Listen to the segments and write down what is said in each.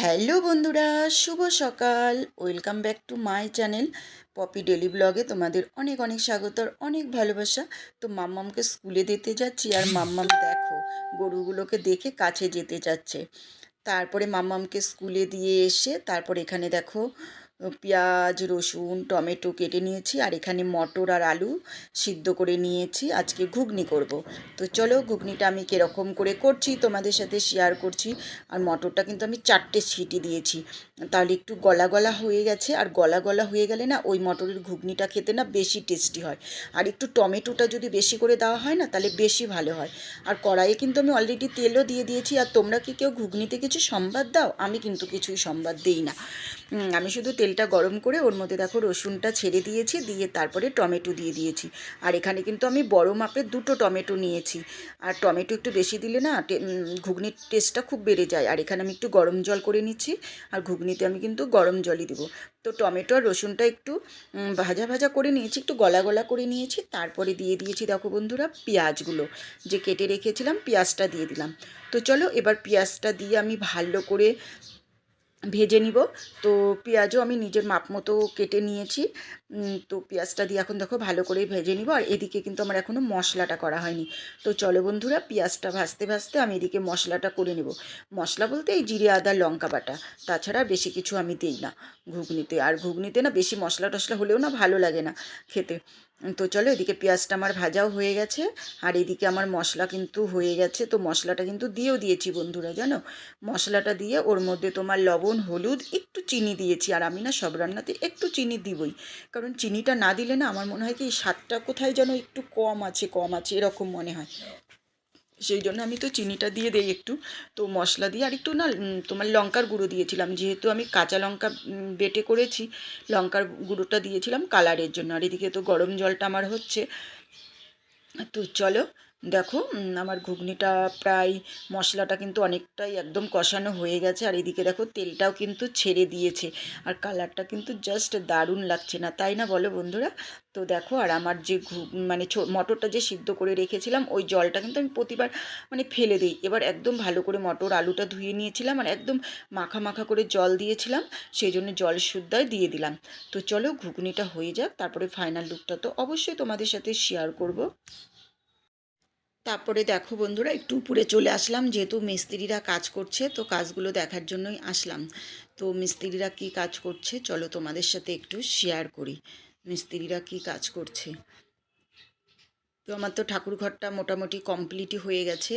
Hello বন্ধুরা, শুভ সকাল। Welcome back to my channel Popy daily ব্লগে তোমাদের অনেক অনেক স্বাগত আর অনেক ভালোবাসা। তো মাম্মামকে স্কুলে দিতে যাচ্ছি আর মাম্মাম দেখো, গরুগুলোকে দেখে কাছে যেতে যাচ্ছে। তারপরে মাম্মামকে স্কুলে দিয়ে এসে, তারপর এখানে দেখো পেঁয়াজ, রসুন, টমেটো কেটে নিয়েছি আর এখানে মটর আর আলু সিদ্ধ করে নিয়েছি। আজকে ঘুগনি করব। তো চলো ঘুগনিটা আমি কীরকম করে করছি তোমাদের সাথে শেয়ার করছি। আর মটরটা কিন্তু আমি চারটে সিটি দিয়েছি। তাহলে একটু গলা গলা হয়ে গেছে। আর গলা গলা হয়ে গেলে না ওই মটরের ঘুগনিটা খেতে না বেশি টেস্টি হয়। আর একটু টমেটোটা যদি বেশি করে দেওয়া হয় না তাহলে বেশি ভালো হয়। আর কড়াইয়ে কিন্তু আমি অলরেডি তেলও দিয়ে দিয়েছি। আর তোমরা কি কেউ ঘুগনিতে কিছু সম্বাদ দাও? আমি কিন্তু কিছুই সম্বাদ দিই না। আমি শুধু তেলটা গরম করে ওর মধ্যে দেখো রসুনটা ছেড়ে দিয়েছি, দিয়ে তারপরে টমেটো দিয়ে দিয়েছি। আর এখানে কিন্তু আমি বড় মাপের দুটো টমেটো নিয়েছি। আর টমেটো একটু বেশি দিলে না ঘুগনির টেস্টটা খুব বেড়ে যায়। আর এখানে আমি একটু গরম জল করে নিচ্ছি, আর ঘুগনিতে আমি কিন্তু গরম জলই দেবো। তো টমেটো আর রসুনটা একটু ভাজা ভাজা করে নিয়েছি, একটু গলা গলা করে নিয়েছি, তারপরে দিয়ে দিয়েছি দেখো বন্ধুরা পেঁয়াজগুলো। যে কেটে রেখেছিলাম, পেঁয়াজটা দিয়ে দিলাম। তো চলো এবার পেঁয়াজটা দিয়ে আমি ভালো করে ভেজে নিব। তো পেঁয়াজও আমি নিজের মাপ মতো কেটে নিয়েছি। তো পেঁয়াজটা দিয়ে এখন দেখো ভালো করে ভেজে নিব। আর এদিকে কিন্তু আমার এখনও মশলাটা করা হয়নি। তো চলো বন্ধুরা, পেঁয়াজটা ভাজতে ভাজতে আমি এদিকে মশলাটা করে নেব। মশলা বলতে এই জিরে, আদা, লঙ্কা বাটা। তাছাড়া বেশি কিছু আমি দিই না ঘুগনিতে। আর ঘুগনিতে না বেশি মশলা টশলা হলেও না ভালো লাগে না খেতে। তো চলো এদিকে পেঁয়াজটা আমার ভাজাও হয়ে গেছে, আর এদিকে আমার মশলা কিন্তু হয়ে গেছে। তো মশলাটা কিন্তু দিয়েও দিয়েছি বন্ধুরা, জানো? মশলাটা দিয়ে ওর মধ্যে তোমার লবণ, হলুদ, একটু চিনি দিয়েছি। আর আমি না সব রান্নাতে একটু চিনি দিবই। কারণ চিনিটা না দিলে না আমার মনে হয় কি স্বাদটা কোথায় যেন একটু কম আছে কম আছে, এরকম মনে হয়। সেই জন্য আমি তো চিনিটা দিয়ে দিই একটু। তো মশলা দিয়ে আর একটু না তোমার লঙ্কার গুঁড়ো দিয়েছিলাম। যেহেতু আমি কাঁচা লঙ্কা বেটে করেছি, লঙ্কার গুঁড়োটা দিয়েছিলাম কালারের জন্য। আর এদিকে তো গরম জলটা আমার হচ্ছে। তো চলো দেখো আমার ঘুগনিটা প্রায় মশলাটা কিন্তু অনেকটাই একদম কষানো হয়ে গেছে, আর এদিকে দেখো তেলটাও কিন্তু ছেড়ে দিয়েছে, আর কালারটা কিন্তু জাস্ট দারুণ লাগছে না, তাই না বলো বন্ধুরা? তো দেখো, আর আমার যে মানে মটরটা যে সিদ্ধ করে রেখেছিলাম, ওই জলটা কিন্তু আমি প্রতিবার মানে ফেলে দিই, এবার একদম ভালো করে মটর আলুটা ধুয়ে নিয়েছিলাম, আর একদম মাখা মাখা করে জল দিয়েছিলাম সেই জন্য জল শুদ্ধায় দিয়ে দিলাম। তো চলো, ঘুগনিটা হয়ে যাক, তারপরে ফাইনাল লুকটা তো অবশ্যই তোমাদের সাথে শেয়ার করব। তারপরে দেখো বন্ধুরা, একটু উপরে চলে আসলাম, যেহেতু মিস্ত্রিরা কাজ করছে, তো কাজগুলো দেখার জন্যই আসলাম। তো মিস্ত্রিরা কি কাজ করছে, চলো তোমাদের সাথে একটু শেয়ার করি, মিস্ত্রিরা কি কাজ করছে। তো আমার তো ঠাকুর ঘরটা মোটামুটি কমপ্লিটই হয়ে গেছে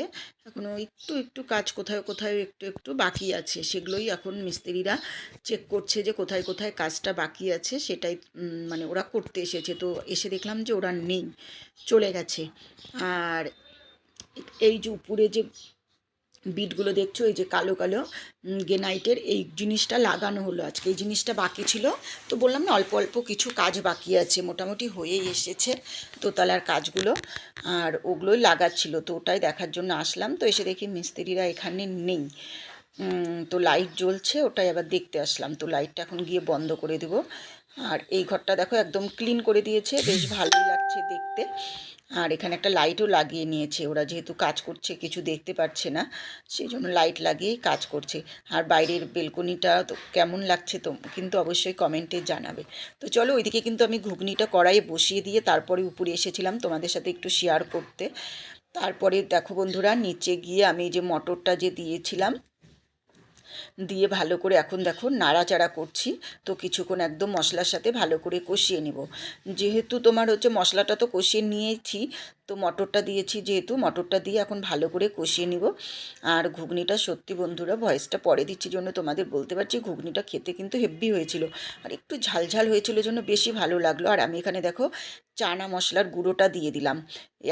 এখনও একটু একটু কাজ কোথায় কোথায় একটু একটু বাকি আছে, সেগুলোই এখন মিস্ত্রিরা চেক করছে যে কোথায় কোথায় কাজটা বাকি আছে, সেটাই মানে ওরা করতে এসেছে। তো এসে দেখলাম যে ওরা নেই, চলে গেছে। আর এই যে উপরে যে বিটগুলো দেখছ, এই যে কালো কালো গেনাইটের এই জিনিসটা লাগানো হলো আজকে। এই জিনিসটা বাকি ছিল। তো বললাম না, অল্প অল্প কিছু কাজ বাকি আছে, মোটামুটি হয়েই এসেছে দোতলার কাজগুলো। আর ওগুলোই লাগাচ্ছিল, তো ওটাই দেখার জন্য আসলাম। তো এসে দেখি মিস্ত্রিরা এখানে নেই। তো লাইট জ্বলছে, ওটাই আবার দেখতে আসলাম। তো লাইটটা এখন গিয়ে বন্ধ করে দেব। আর এই ঘরটা দেখো, একদম ক্লিন করে দিয়েছে। বেশ ভালোই লাগছে দেখতে। আর এখানে একটা লাইটও লাগিয়ে নিয়েছে। ওরা যেহেতু কাজ করছে, কিছু দেখতে পাচ্ছে না সেই জন্য লাইট লাগিয়েই কাজ করছে। আর বাইরের বেলকনিটা তো কেমন লাগছে তো, কিন্তু অবশ্যই কমেন্টে জানাবে। তো চলো ওইদিকে কিন্তু আমি ঘুগনিটা কড়াইয়ে বসিয়ে দিয়ে তারপরে উপরে এসেছিলাম তোমাদের সাথে একটু শেয়ার করতে। তারপরে দেখো বন্ধুরা, নিচে গিয়ে আমি যে মটরটা যে দিয়েছিলাম দিয়ে ভালো করে এখন দেখো নাড়াচাড়া করছি, তো কিছুক্ষণ একদম মশলার সাথে ভালো করে কষিয়ে নেব। যেহেতু তোমার হচ্ছে মশলাটা তো কষিয়ে নিয়েছি, তো মটরটা দিয়েছি যেহেতু, মটরটা দিয়ে এখন ভালো করে কষিয়ে নিব। আর ঘুগনিটা সত্যি বন্ধুরা ভয়েসটা পরে দিচ্ছি জন্য তোমাদের বলতে পারছি, ঘুগনিটা খেতে কিন্তু হেভি হয়েছিল। আর একটু ঝালঝাল হয়েছিল জন্য বেশি ভালো লাগল। আর আমি এখানে দেখো চানা মশলার গুঁড়োটা দিয়ে দিলাম।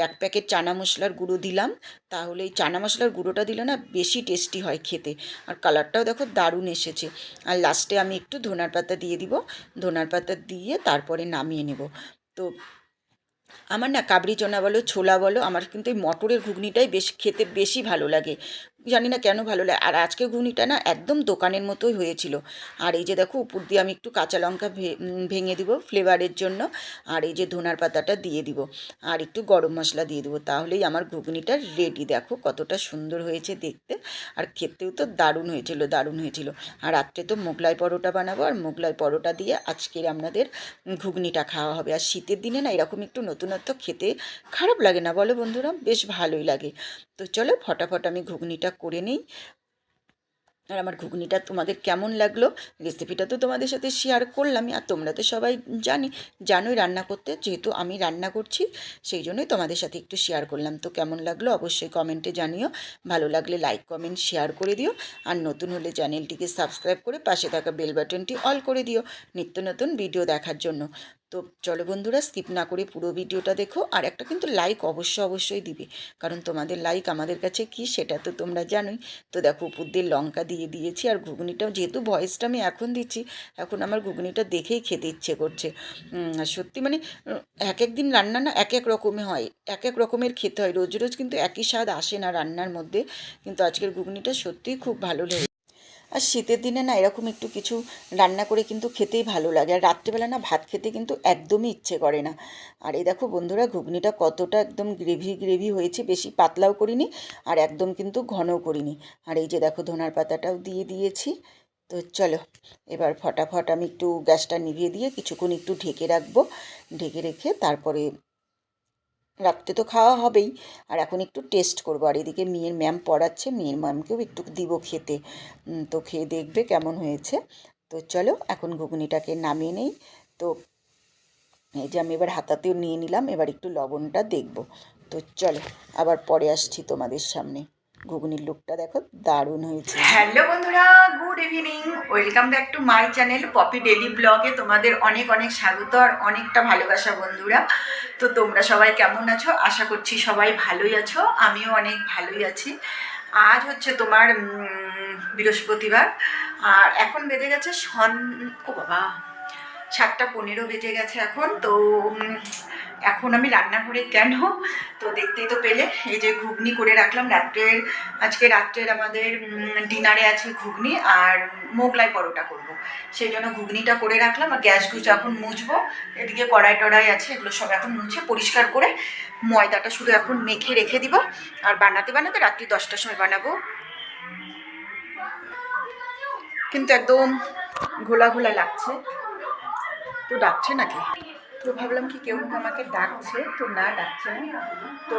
এক প্যাকেট চানা মশলার গুঁড়ো দিলাম, তাহলে এই চানা মশলার গুঁড়োটা দিলে না বেশি টেস্টি হয় খেতে। আর কালারটাও দেখো দারুণ এসেছে। আর লাস্টে আমি একটু ধনার পাতা দিয়ে দিব। ধনার পাতা দিয়ে তারপরে নামিয়ে নেব। তো আমার না কাবরি চোনা বলো, ছোলা বলো, আমার কিন্তু এই মটরের ঘুগনিটাই বেশ খেতে বেশি ভালো লাগে। জানি না কেন ভালো লাগে আর আজকে ঘুগনিটা না একদম দোকানের মতোই হয়েছিল। আর এই যে দেখো, উপর দিয়ে আমি একটু কাঁচা লঙ্কা ভেঙে দিব ফ্লেভারের জন্য, আর এই যে ধনার পাতাটা দিয়ে দিব। আর একটু গরম মশলা দিয়ে দিব, তাহলেই আমার ঘুগনিটা রেডি দেখো কতটা সুন্দর হয়েছে দেখতে, আর খেতেও তো দারুণ হয়েছিল দারুণ হয়েছিল। আর রাত্রে তো মোগলাই পরোটা বানাবো, আর মোগলাই পরোটা দিয়ে আজকের আপনাদের ঘুগনিটা খাওয়া হবে। আর শীতের দিনে না এরকম একটু নতুনত্ব খেতে খারাপ লাগে না, বলো বন্ধুরা? বেশ ভালোই লাগে। তো চলো, ফটাফট আমি ঘুগনিটা করে নিই। আর আমার ঘুগনিটা তোমাদের কেমন লাগল রেসিপিটা তো তোমাদের সাথে শেয়ার করলামই, আর তোমরা তো সবাই জানি, জানোই রান্না করতে, যেহেতু আমি রান্না করছি, সেই জন্যই তোমাদের সাথে একটু শেয়ার করলাম। তো কেমন লাগল অবশ্যই কমেন্টে জানিও, ভালো লাগলে লাইক কমেন্ট শেয়ার করে দিও, আর নতুন হলে চ্যানেলটিকে সাবস্ক্রাইব করে পাশে থাকা বেল বাটনটি অল করে দিও, নিত্য নতুন ভিডিও দেখার জন্য। তো চলো বন্ধুরা স্কিপ না করে পুরো ভিডিওটা দেখো। আর একটা কিন্তু লাইক অবশ্যই অবশ্যই দিবে। কারণ তোমাদের লাইক আমাদের কাছে কি সেটা তো তোমরা জানোই। তো দেখো উপর দিয়ে লঙ্কা দিয়ে দিয়েছি আর ঘুগনিটাও যেহেতু ভয়েসটা আমি এখন দিচ্ছি, এখন আমার ঘুগনিটা দেখেই খেতে ইচ্ছে করছে। সত্যি মানে এক এক দিন রান্না না এক এক রকমের হয়। এক এক রকমের খেতে হয়। রোজ রোজ কিন্তু একই স্বাদ আসে না রান্নার মধ্যে। কিন্তু আজকের ঘুগনিটা সত্যিই খুব ভালো লেগে আর শীতের দিনে না এরকম একটু কিছু রান্না করে কিন্তু খেতেই ভালো লাগে। আর রাত্রেবেলা না ভাত খেতে কিন্তু একদমই ইচ্ছে করে না। আর এই দেখো বন্ধুরা, ঘুগনিটা কতটা একদম গ্রেভি গ্রেভি হয়েছে, বেশি পাতলাও করিনি আর একদম কিন্তু ঘনও করিনি। আর এই যে দেখো ধনার পাতাটাও দিয়ে দিয়েছি। তো চলো, এবার ফটাফট আমি একটু গ্যাসটা নিভিয়ে দিয়ে কিছুক্ষণ একটু ঢেকে রাখব। ঢেকে রেখে তারপরে রাত্রে তো খাওয়া হবেই। আর এখন একটু টেস্ট করব। আর এদিকে মেয়ের ম্যাম পড়াচ্ছে। মেয়ের ম্যামকেও একটু দিব খেতে। তো খেয়ে দেখবে কেমন হয়েছে। তো চলো, এখন ঘুগনিটাকে নামিয়ে নেই। তো এই যে আমি এবার হাতাতেও নিয়ে নিলাম। এবার একটু লবণটা দেখব। তো চলো, আবার পরে আসছি তোমাদের সামনে। ঘুগনির লুকটা দেখো দারুণ হয়েছে। হ্যালো বন্ধুরা good evening welcome back to my channel Popy daily ব্লগে তোমাদের অনেক অনেক স্বাগত আর অনেকটা ভালোবাসা বন্ধুরা। তো তোমরা সবাই কেমন আছো? আশা করছি সবাই ভালোই আছো, আমিও অনেক ভালোই আছি। আজ হচ্ছে তোমার বৃহস্পতিবার, আর এখন বেজে গেছে সন ও বাবা, সাতটা পনেরো বেজে গেছে এখন। তো এখন আমি রান্নাঘরে কেন? তো দেখতেই তো পেলে, এই যে ঘুগনি করে রাখলাম। রাত্রের, আজকে রাত্রের আমাদের ডিনারে আছে ঘুগনি আর মোগলাই পরোটা করব। সেই জন্য ঘুগনিটা করে রাখলাম আর গ্যাস গুছ এখন মুছবো। এদিকে কড়াই টড়াই আছে, এগুলো সব এখন মুছে পরিষ্কার করে ময়দাটা শুধু এখন মেখে রেখে দিব। আর বানাতে বানাতে রাত্রি দশটার সময় বানাবো। কিন্তু একদম ঘোলা ঘোলা লাগছে। তো ডাকছে নাকি? তো ভাবলাম কি কেউ আমাকে ডাকছে, তো না ডাকছে না। তো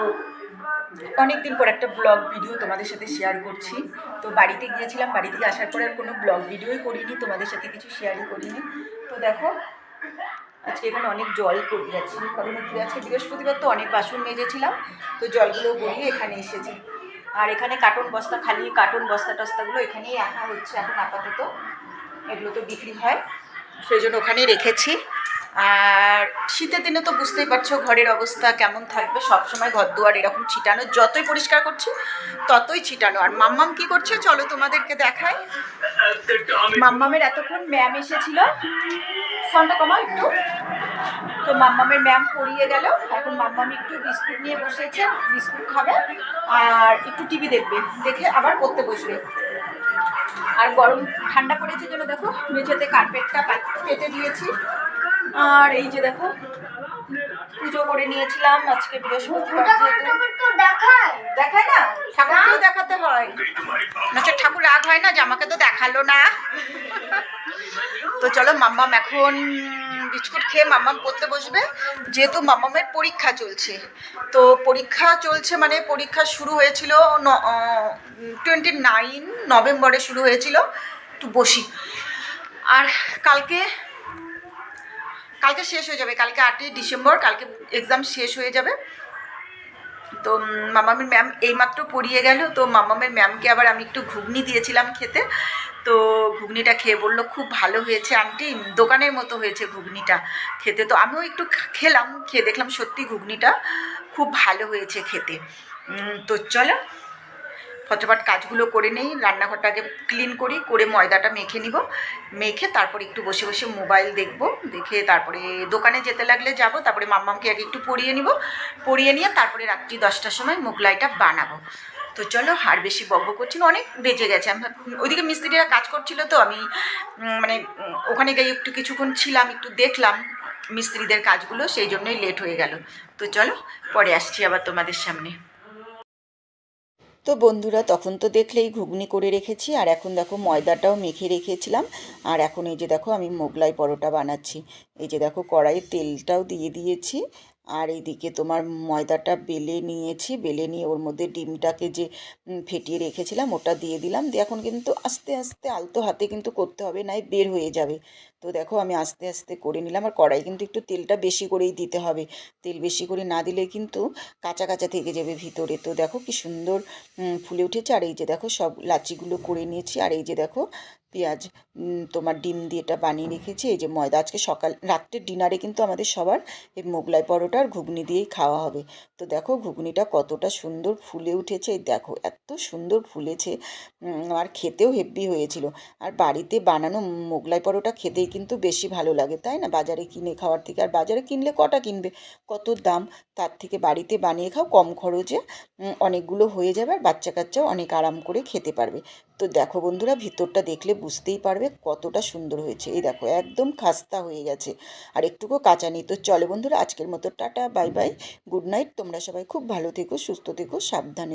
অনেকদিন পর একটা ব্লগ ভিডিও তোমাদের সাথে শেয়ার করছি। তো বাড়িতে গিয়েছিলাম বাড়ি থেকে আসার পরে আর কোনো ব্লগ ভিডিওই করিনি, তোমাদের সাথে কিছু শেয়ারই করিনি। তো দেখো, আজকে এখানে অনেক জল পড়ে যাচ্ছে। কারণ কি, আজকে বৃহস্পতিবার তো অনেক বাসন মেজেছিলাম, তো জলগুলো গড়িয়ে এখানে এসেছে। আর এখানে কার্টন বস্তা, খালি কার্টন বস্তা টস্তাগুলো এখানেই রাখা হচ্ছে এখন আপাতত। এগুলো তো বিক্রি হয়, সেই জন্য ওখানেই রেখেছি। আর শীতের দিনে তো বুঝতেই পারছ ঘরের অবস্থা কেমন থাকবে। সব সময় ঘর দুয়ার এরকম ছিটানো, যতই পরিষ্কার করছি, ততই ছিটানো। আর মাম্মাম কি করছে? চলো তোমাদেরকে দেখাই। মাম্মামের এতক্ষণ ম্যাম এসেছিল। ফোনটা কমাও একটু। তো মাম্মামের ম্যাম পড়িয়ে গেল। এখন মাম্মাম একটু বিস্কুট নিয়ে বসেছে, বিস্কুট খাবে আর একটু টিভি দেখবে, দেখে আবার পড়তে বসবে। আর গরম ঠান্ডা পড়েছে জন্য দেখো, মেঝেতে কার্পেটটা পেতে দিয়েছি। আর এই যে দেখো পুজো করে নিয়েছিলাম আজকে বৃহস্পতিবার দেখায়। না? ঠাকুরকেও দেখাতে হয়। আচ্ছা ঠাকুর রাগ হয় না যে আমাকে তো দেখাল না? তো চলো মাম্মাম এখন বিস্কুট খেয়ে মাম্মাম পড়তে বসবে। যেহেতু মাম্মামের পরীক্ষা চলছে। তো পরীক্ষা চলছে মানে পরীক্ষা শুরু হয়েছিল টোয়েন্টি নাইন নভেম্বরে শুরু হয়েছিল। একটু বসি। আর কালকে কালকে শেষ হয়ে যাবে, কালকে আটই ডিসেম্বর, কালকে এক্সাম শেষ হয়ে যাবে। তো মামামের ম্যাম এইমাত্র পড়িয়ে গেল, তো মামামের ম্যামকে আবার আমি একটু ঘুগনি দিয়েছিলাম খেতে। তো ঘুগনিটা খেয়ে বলল, খুব ভালো হয়েছে আন্টি, দোকানের মতো হয়েছে ঘুগনিটা খেতে। তো আমিও একটু খেলাম, খেয়ে দেখলাম সত্যি ঘুগনিটা খুব ভালো হয়েছে খেতে। তো চলো ফটাফট কাজগুলো করে নেই রান্নাঘরটাকে ক্লিন করি, করে ময়দাটা মেখে নিব। মেখে তারপরে একটু বসে বসে মোবাইল দেখব, দেখে তারপরে দোকানে যেতে লাগলে যাব, তারপরে মাম্মামকে আগে একটু পরিয়ে নিব। পরিয়ে নিয়ে তারপরে রাত্রি দশটার সময় মোগলাইটা বানাবো। তো চলো, আর বেশি বকবক করছি অনেক বেজে গেছে। আমি, ওইদিকে মিস্ত্রিরা কাজ করছিল তো, আমি মানে ওখানে গিয়ে একটু কিছুক্ষণ ছিলাম, একটু দেখলাম মিস্ত্রিদের কাজগুলো, সেই জন্যই লেট হয়ে গেল। তো চলো, পরে আসছি আবার তোমাদের সামনে। তো বন্ধুরা, তখন তো দেখলেই ঘুগনি করে রেখেছি, আর এখন দেখো ময়দাটাও মেখে রেখেছিলাম। আর এখন এই যে দেখো আমি মোগলাই পরোটা বানাচ্ছি। এই যে দেখো কড়াইয়ে তেলটাও দিয়ে দিয়েছি। আর এইদিকে তোমার ময়দাটা বেলে নিয়েছি, বেলে নিয়ে ওর মধ্যে ডিমটাকে যে ফেটিয়ে রেখেছিলাম ওটা দিয়ে দিলাম। দিয়ে এখন কিন্তু আস্তে আস্তে আলতো হাতে কিন্তু করতে হবে, নাই বের হয়ে যাবে। তো দেখো আমি আস্তে আস্তে করে নিলাম। আর কড়াই কিন্তু একটু তেলটা বেশি করেই দিতে হবে। তেল বেশি করে না দিলে কিন্তু কাঁচা কাঁচা থেকে যাবে ভিতরে। তো দেখো কি সুন্দর ফুলে উঠেছে। আর এই যে দেখো সব লাচিগুলো করে নিয়েছি। আর এই যে দেখো পেঁয়াজ তোমার ডিম দিয়ে এটা বানিয়ে রেখেছি। এই যে ময়দা আজকে সকাল রাত্রের ডিনারে কিন্তু আমাদের সবার এই মোগলাই পরোটা আর ঘুগনি দিয়েই খাওয়া হবে। তো দেখো ঘুগনিটা কতটা সুন্দর ফুলে উঠেছে, দেখো এত সুন্দর ফুলেছে আর খেতেও হেব্বি হয়েছিল। আর বাড়িতে বানানো মোগলাই পরোটা খেতেই কিন্তু বেশি ভালো লাগে, তাই না? বাজারে কিনে খাওয়ার থেকে, আর বাজারে কিনলে কটা কিনবে? কত দাম? তার থেকে বাড়িতে বানিয়ে খাও, কম খরচে অনেকগুলো হয়ে যাবে, আর বাচ্চা কাচ্চাও অনেক আরাম করে খেতে পারবে। তো দেখো বন্ধুরা, ভিতরটা দেখলে বুঝতেই পারবে কতটা সুন্দর হয়েছে। এই দেখো, একদম খাস্তা হয়ে গেছে। আর একটুকু কাঁচা নেই তো। চলে বন্ধুরা, আজকের মতো tata, bye bye. Good night. তোমরা সবাই খুব ভালো থেকো, সুস্থ থেকো, সাবধানে।